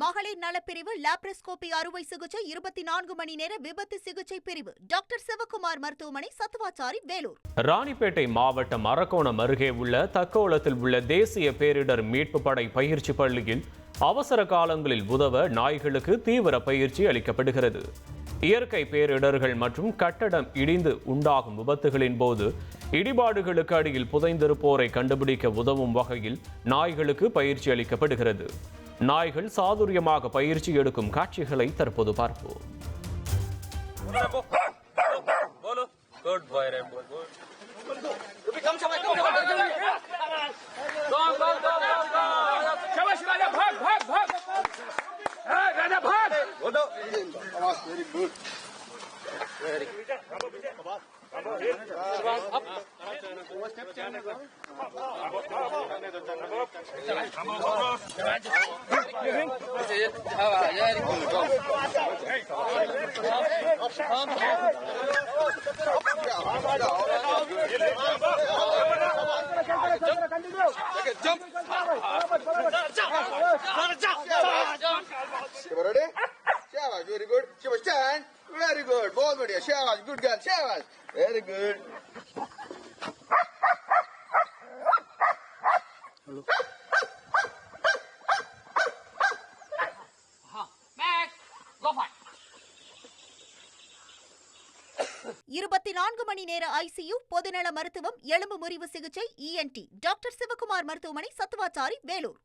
மகளிர் நலப்பிரிவு லாப்ரோஸ்கோபி அறுவை சிகிச்சை இருபத்தி நான்கு மணி நேர விபத்து சிகிச்சை பிரிவு. டாக்டர் சிவகுமார் மருத்துவமனை சத்துவாச்சாரி வேலூர். ராணிப்பேட்டை மாவட்டம் அரக்கோணம் அருகே உள்ள தக்கோலத்தில் உள்ள தேசிய பேரிடர் மீட்பு படை பயிற்சி பள்ளியில் அவசர காலங்களில் உதவ நாய்களுக்கு தீவிர பயிற்சி அளிக்கப்படுகிறது. இயற்கை பேரிடர்கள் மற்றும் கட்டடம் இடிந்து உண்டாகும் விபத்துகளின் போது இடிபாடுகளுக்கு அடியில் புதைந்திருப்போரை கண்டுபிடிக்க உதவும் வகையில் நாய்களுக்கு பயிற்சி அளிக்கப்படுகிறது. நாய்கள் சாதுரியமாக பயிற்சி எடுக்கும் காட்சிகளை தற்போது பார்ப்போம். Very good. Very good. Shabbat, very good. Shabbat. Very good. Good Very good. இருபத்தி நான்கு மணி நேர ஐசியு பொதுநல மருத்துவம் எலும்பு முறிவு சிகிச்சை இஎன்டி டாக்டர் சிவகுமார் மருத்துவமனை சத்துவாச்சாரி வேலூர்.